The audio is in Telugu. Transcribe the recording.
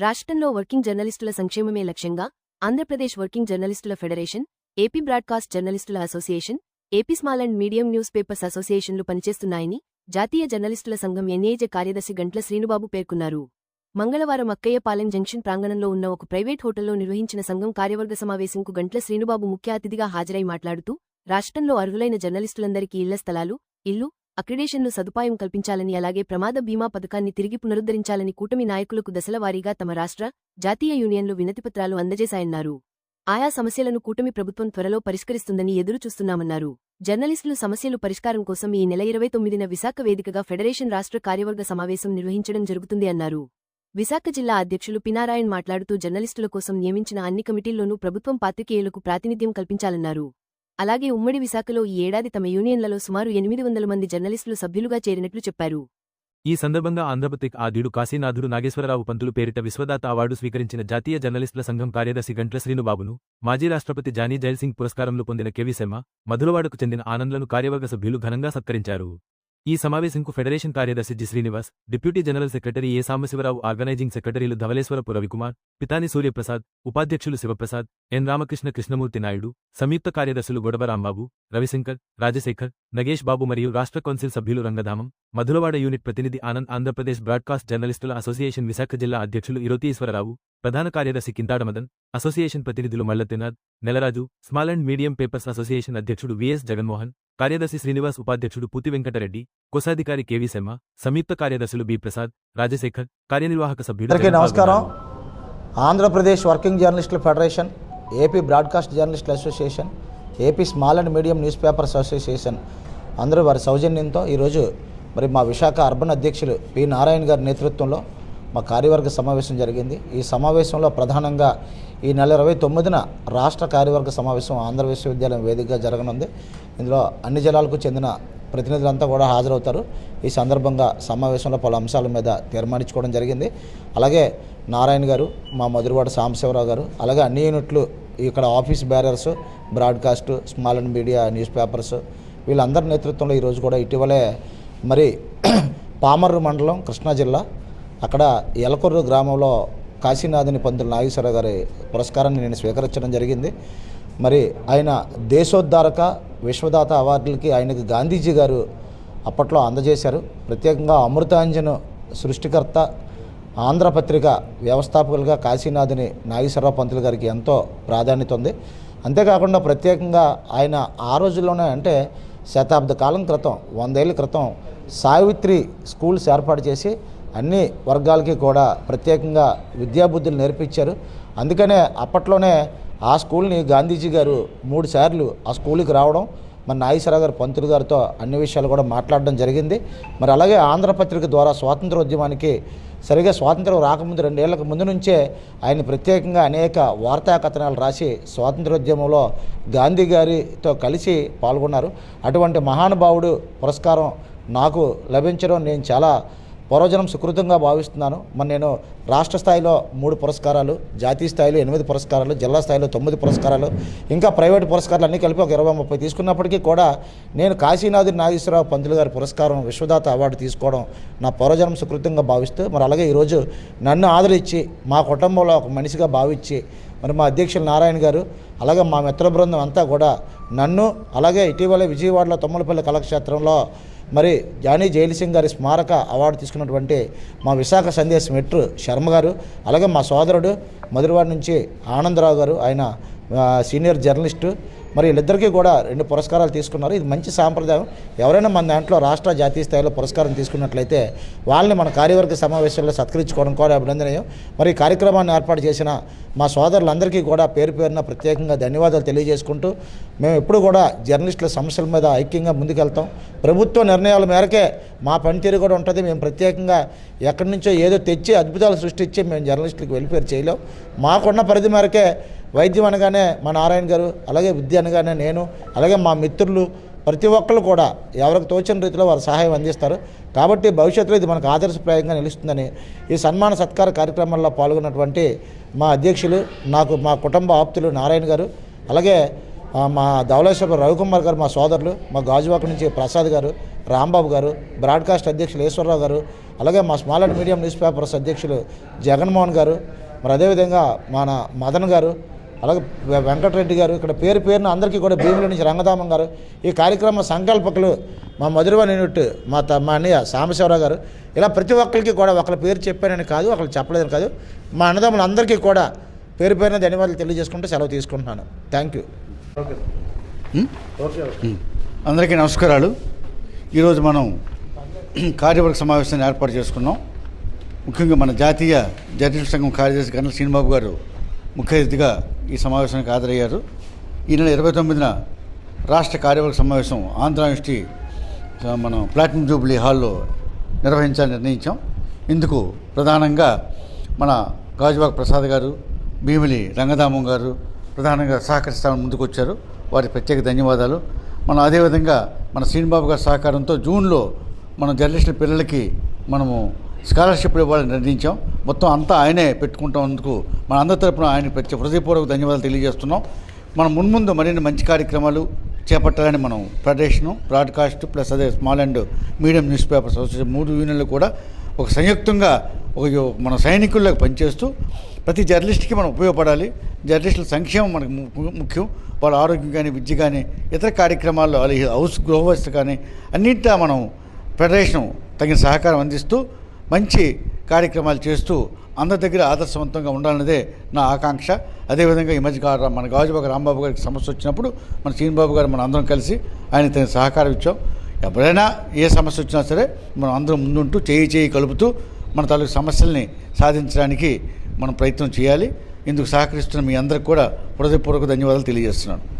రాష్ట్రంలో వర్కింగ్ జర్నలిస్టుల సంక్షేమమే లక్ష్యంగా ఆంధ్రప్రదేశ్ వర్కింగ్ జర్నలిస్టుల ఫెడరేషన్ ఏపీ బ్రాడ్కాస్ట్ జర్నలిస్టుల association AP small and medium newspapers అసోసియేషన్లు పనిచేస్తున్నాయని జాతీయ జర్నలిస్టుల సంఘం ఎన్ఏజే కార్యదర్శి గంట్ల శ్రీనుబాబు పేర్కొన్నారు. మంగళవారం అక్కయ్యపాలెం జంక్షన్ ప్రాంగణంలో ఉన్న ఒక ప్రైవేట్ హోటల్లో నిర్వహించిన సంఘం కార్యవర్గ సమావేశంకు గంట్ల శ్రీనుబాబు ముఖ్య అతిథిగా హాజరై మాట్లాడుతూ రాష్ట్రంలో అర్హులైన జర్నలిస్టులందరికీ ఇళ్ళ స్థలాలు ఇల్లు అక్రిడేషన్లు సదుపాయం కల్పించాలని అలాగే ప్రమాద బీమా పథకాన్ని తిరిగి పునరుద్ధరించాలని కూటమి నాయకులకు దశలవారీగా తమ రాష్ట్ర జాతీయ యూనియన్లు వినతిపత్రాలు అందజేశాయన్నారు. ఆయా సమస్యలను కూటమి ప్రభుత్వం త్వరలో పరిష్కరిస్తుందని ఎదురు చూస్తున్నామన్నారు జర్నలిస్టులు సమస్యలు పరిష్కారం కోసం ఈ నెల ఇరవై తొమ్మిదిన విశాఖ వేదికగా ఫెడరేషన్ రాష్ట్ర కార్యవర్గ సమావేశం నిర్వహించడం జరుగుతుంది అన్నారు. విశాఖ జిల్లా అధ్యక్షులు పినారాయణ్ మాట్లాడుతూ జర్నలిస్టుల కోసం నియమించిన అన్ని కమిటీల్లోనూ ప్రభుత్వం పాత్రికేయులకు ప్రాతినిధ్యం కల్పించాలన్నారు. అలాగే ఉమ్మడి విశాఖలో ఈ ఏడాది తమ యూనియన్లలో సుమారు ఎనిమిది వందల మంది జర్నలిస్టులు సభ్యులుగా చేరినట్లు చెప్పారు. ఈ సందర్భంగా ఆంధ్రప్రదేశ్ ఆద్యుడు కాశీనాథుడు నాగేశ్వరరావు పంతులు పేరిట విశ్వదాత అవార్డు స్వీకరించిన జాతీయ జర్నలిస్టుల సంఘం కార్యదర్శి గంట్ల శ్రీనుబాబును మాజీ రాష్ట్రపతి జానీ జైల్సింగ్ పురస్కారంలో పొందిన కెవి శర్మ మధురవాడకు చెందిన ఆనంద్లను కార్యవర్గ సభ్యులు ఘనంగా సత్కరించారు. ఈ సమావేశంకు ఫెడరేషన్ కార్యదర్శి G. Srinivas deputy general secretary A. Sambasiva Rao organising సెక్రటరీలు ధవలేశ్వరపు రవికుమార్ పితాని సూర్యప్రసాద్ ఉపాధ్యక్షులు శివప్రసాద్ ఎన్ రామకృష్ణ కృష్ణమూర్తి నాయుడు సంయుక్త కార్యదర్శులు గొడవ రాంబాబు రవిశంకర్ రాజశేఖర్ నగేష్ బాబు మరియు రాష్ట్ర కౌన్సిల్ సభ్యులు రంగధామం మధురవాడ యూనిట్ ప్రతినిధి ఆనంద్ ఆంధ్రప్రదేశ్ బ్రాడ్కాస్ట్ జర్నలిస్టుల అసోసియేషన్ విశాఖ జిల్లా అధ్యక్షులు ఇరోతీశ్వరరావు ప్రధాన కార్యదర్శి కింతాడ మదన్ అసోసియేషన్ ప్రతినిధులు Mallatinath Nelaraju small and medium papers association అధ్యక్షుడు విఎస్ జగన్మోహన్ కార్యదర్శి శ్రీనివాస్ ఉపాధ్యక్షుడు పూతి వెంకటరెడ్డి కోశాధికారి కెవి శర్మ సంయుక్త కార్యదర్శులు బి ప్రసాద్ రాజశేఖర్ కార్యనిర్వాహక సభ్యుడు నమస్కారం. ఆంధ్రప్రదేశ్ వర్కింగ్ జర్నలిస్టుల ఫెడరేషన్ ఏపీ బ్రాడ్కాస్ట్ జర్నలిస్టుల association AP small and medium newspapers association అందరూ వారి సౌజన్యంతో ఈరోజు మరి మా విశాఖ అర్బన్ అధ్యక్షులు పి నారాయణ గారి నేతృత్వంలో మా కార్యవర్గ సమావేశం జరిగింది. ఈ సమావేశంలో ప్రధానంగా ఈ నెల ఇరవై తొమ్మిదిన రాష్ట్ర కార్యవర్గ సమావేశం ఆంధ్ర విశ్వవిద్యాలయం వేదికగా జరగనుంది. ఇందులో అన్ని జిల్లాలకు చెందిన ప్రతినిధులంతా కూడా హాజరవుతారు. ఈ సందర్భంగా సమావేశంలో పలు అంశాల మీద తీర్మానించుకోవడం జరిగింది. అలాగే నారాయణ గారు మా మధురవాడ సాంబశివరావు గారు అలాగే అన్ని యూనిట్లు ఇక్కడ office bearers broadcast small and media newspapers వీళ్ళందరి నేతృత్వంలో ఈరోజు కూడా ఇటీవలే మరి పామర్రు మండలం కృష్ణా జిల్లా అక్కడ ఎలకొర్రు గ్రామంలో కాశీనాథుని పంతులు నాగేశ్వరరావు గారి పురస్కారాన్ని నేను స్వీకరించడం జరిగింది. మరి ఆయన దేశోద్ధారక విశ్వదాత అవార్డులకి ఆయనకు గాంధీజీ గారు అప్పట్లో అందజేశారు. ప్రత్యేకంగా అమృతాంజన్ సృష్టికర్త ఆంధ్రపత్రిక వ్యవస్థాపకులుగా కాశీనాథుని నాగేశ్వరరావు పంతులు గారికి ఎంతో ప్రాధాన్యత ఉంది. అంతేకాకుండా ప్రత్యేకంగా ఆయన ఆ రోజుల్లోనే అంటే శతాబ్ద కాలం క్రితం వందేళ్ళ క్రితం సావిత్రి స్కూల్స్ ఏర్పాటు చేసి అన్ని వర్గాలకి కూడా ప్రత్యేకంగా విద్యాబుద్ధులు నేర్పించారు. అందుకనే అప్పట్లోనే ఆ స్కూల్ని గాంధీజీ గారు మూడు సార్లు ఆ స్కూల్కి రావడం మరి నాగేశ్వరరావు గారు పంతులు గారితో అన్ని విషయాలు కూడా మాట్లాడడం జరిగింది. మరి అలాగే ఆంధ్రపత్రిక ద్వారా స్వాతంత్రోద్యమానికి సరిగా స్వాతంత్రం రాకముందు రెండేళ్ళకు ముందు నుంచే ఆయన ప్రత్యేకంగా అనేక వార్తా కథనాలు రాసి స్వాతంత్రోద్యమంలో గాంధీ గారితో కలిసి పాల్గొన్నారు. అటువంటి మహానుభావుడు పురస్కారం నాకు లభించడం నేను చాలా పరోజనం సుకృతంగా భావిస్తున్నాను. మరి నేను రాష్ట్ర స్థాయిలో మూడు పురస్కారాలు జాతీయ స్థాయిలో ఎనిమిది పురస్కారాలు జిల్లా స్థాయిలో తొమ్మిది పురస్కారాలు ఇంకా ప్రైవేట్ పురస్కారాలు అన్నీ కలిపి ఒక ఇరవై ముప్పై తీసుకున్నప్పటికీ కూడా నేను కాశీనాథుడి నాగేశ్వరరావు పంతులు గారి పురస్కారం విశ్వదాత అవార్డు తీసుకోవడం నా పరోజనం సుకృతంగా భావిస్తూ మరి అలాగే ఈరోజు నన్ను ఆదరించి మా కుటుంబంలో ఒక మనిషిగా భావించి మరి మా అధ్యక్షులు నారాయణ గారు అలాగే మా మిత్ర బృందం అంతా కూడా నన్ను అలాగే ఇటీవల విజయవాడలో తొమ్మలపల్లి కళాక్షేత్రంలో మరి జానీ జైలసింగ్ గారి స్మారక అవార్డు తీసుకున్నటువంటి మా విశాఖ సందేశ్ మెట్రు శర్మ గారు అలాగే మా సోదరుడు మధురవాడ నుంచి ఆనందరావు గారు ఆయన సీనియర్ జర్నలిస్టు మరి వీళ్ళిద్దరికీ కూడా రెండు పురస్కారాలు తీసుకున్నారు. ఇది మంచి సాంప్రదాయం. ఎవరైనా మన దాంట్లో రాష్ట్ర జాతీయ స్థాయిలో పురస్కారం తీసుకున్నట్లయితే వాళ్ళని మన కార్యవర్గ సమావేశంలో సత్కరించుకోవడం కూడా అభినందనీయం. మరి కార్యక్రమాన్ని ఏర్పాటు చేసిన మా సోదరులందరికీ కూడా పేరు పేరున ప్రత్యేకంగా ధన్యవాదాలు తెలియజేసుకుంటూ మేము ఎప్పుడు కూడా జర్నలిస్టుల సమస్యల మీద ఐక్యంగా ముందుకెళ్తాం. ప్రభుత్వ నిర్ణయాల మేరకే మా పనితీరు కూడా ఉంటుంది. మేము ప్రత్యేకంగా ఎక్కడి నుంచో ఏదో తెచ్చి అద్భుతాలు సృష్టించి మేము జర్నలిస్టులకు వెలిపేరు చేయలేం. మాకున్న పరిధి మేరకే వైద్యం అనగానే మా నారాయణ గారు అలాగే విద్య అనగానే నేను అలాగే మా మిత్రులు ప్రతి ఒక్కరు కూడా ఎవరికి తోచిన రీతిలో వారు సహాయం అందిస్తారు. కాబట్టి భవిష్యత్తులో ఇది మనకు ఆదర్శప్రాయంగా నిలుస్తుందని ఈ సన్మాన సత్కార కార్యక్రమంలో పాల్గొన్నటువంటి మా అధ్యక్షులు నాకు మా కుటుంబ ఆప్తులు నారాయణ గారు అలాగే మా ధవళేశ్వర రవికుమార్ గారు మా సోదరులు మా గాజువాక నుంచి ప్రసాద్ గారు రాంబాబు గారు బ్రాడ్కాస్ట్ అధ్యక్షులు ఈశ్వరరావు గారు అలాగే మా small and medium newspapers అధ్యక్షులు జగన్మోహన్ గారు మరి అదేవిధంగా మన మదన్ గారు అలాగే వెంకటరెడ్డి గారు ఇక్కడ పేరు పేరున అందరికీ కూడా భీముల నుంచి రంగధామం గారు ఈ కార్యక్రమ సంకల్పకులు మా మధురవాణి యూనిట్ మా త మా అన్నయ్య సాంబశివరావు గారు. ఇలా ప్రతి ఒక్కరికి కూడా ఒకరి పేరు చెప్పానని కాదు ఒకరు చెప్పలేదని కాదు. మా అన్నదమ్ములందరికీ కూడా పేరు పేరున ధన్యవాదాలు తెలియజేసుకుంటూ సెలవు తీసుకుంటున్నాను. Thank you. అందరికీ నమస్కారాలు. ఈరోజు మనం కార్యవర్గ సమావేశాన్ని ఏర్పాటు చేసుకున్నాం. ముఖ్యంగా మన జాతీయ జర్నలిస్ట్ సంఘం కార్యదర్శి గంటల శ్రీనిబాబు గారు ముఖ్య అతిథిగా ఈ సమావేశానికి హాజరయ్యారు. ఈ నెల ఇరవై తొమ్మిదిన రాష్ట్ర కార్యవర్గ సమావేశం ఆంధ్ర యూనివర్సిటీ మనం ప్లాటినం జూబ్లీ హాల్లో నిర్వహించాలని నిర్ణయించాం. ఇందుకు ప్రధానంగా మన గాజువాక్ ప్రసాద్ గారు భీమిలి రంగదామం గారు ప్రధానంగా సహకరిస్తామని ముందుకు వచ్చారు. వారికి ప్రత్యేక ధన్యవాదాలు. మనం అదేవిధంగా మన శ్రీనిబాబు గారి సహకారంతో జూన్లో మనం జర్నలిస్టుల పిల్లలకి మనము స్కాలర్షిప్లు ఇవ్వాలని నిర్ణయించాం. మొత్తం అంతా ఆయనే పెట్టుకుంటున్నందుకు మన అందరి తరపున ఆయన ప్రత్యేక హృదయపూర్వక ధన్యవాదాలు తెలియజేస్తున్నాం. మనం మున్ముందు మరిన్ని మంచి కార్యక్రమాలు చేపట్టాలని మనం ఫెడరేషను బ్రాడ్కాస్ట్ ప్లస్ అదే small and medium newspapers association మూడు యూనియన్లు కూడా ఒక సంయుక్తంగా ఒక మన సైనికుల్లోకి పనిచేస్తూ ప్రతి జర్నలిస్ట్కి మనం ఉపయోగపడాలి. జర్నలిస్టుల సంక్షేమం మనకు ము- ముఖ్యం. వాళ్ళ ఆరోగ్యం కానీ విద్య కానీ ఇతర కార్యక్రమాల్లో అలాగే హౌస్ గృహవస్థ కానీ అన్నింటా మనం ఫెడరేషన్ తగిన సహకారం అందిస్తూ మంచి కార్యక్రమాలు చేస్తూ అందరి దగ్గర ఆదర్శవంతంగా ఉండాలన్నదే నా ఆకాంక్ష. అదేవిధంగా ఈ మధ్య గా- మన గాజుబాబు రాంబాబు గారికి సమస్య వచ్చినప్పుడు మన శ్రీనిబాబు గారు మనం అందరం కలిసి ఆయన తన సహకారం ఇచ్చాం. ఎవరైనా ఏ సమస్య వచ్చినా సరే మనం అందరం ముందుంటూ చేయి చేయి కలుపుతూ మన తాలూకు సమస్యల్ని సాధించడానికి మనం ప్రయత్నం చేయాలి. ఇందుకు సహకరిస్తున్న మీ అందరికి కూడా హృదయపూర్వక ధన్యవాదాలు తెలియజేస్తున్నాను.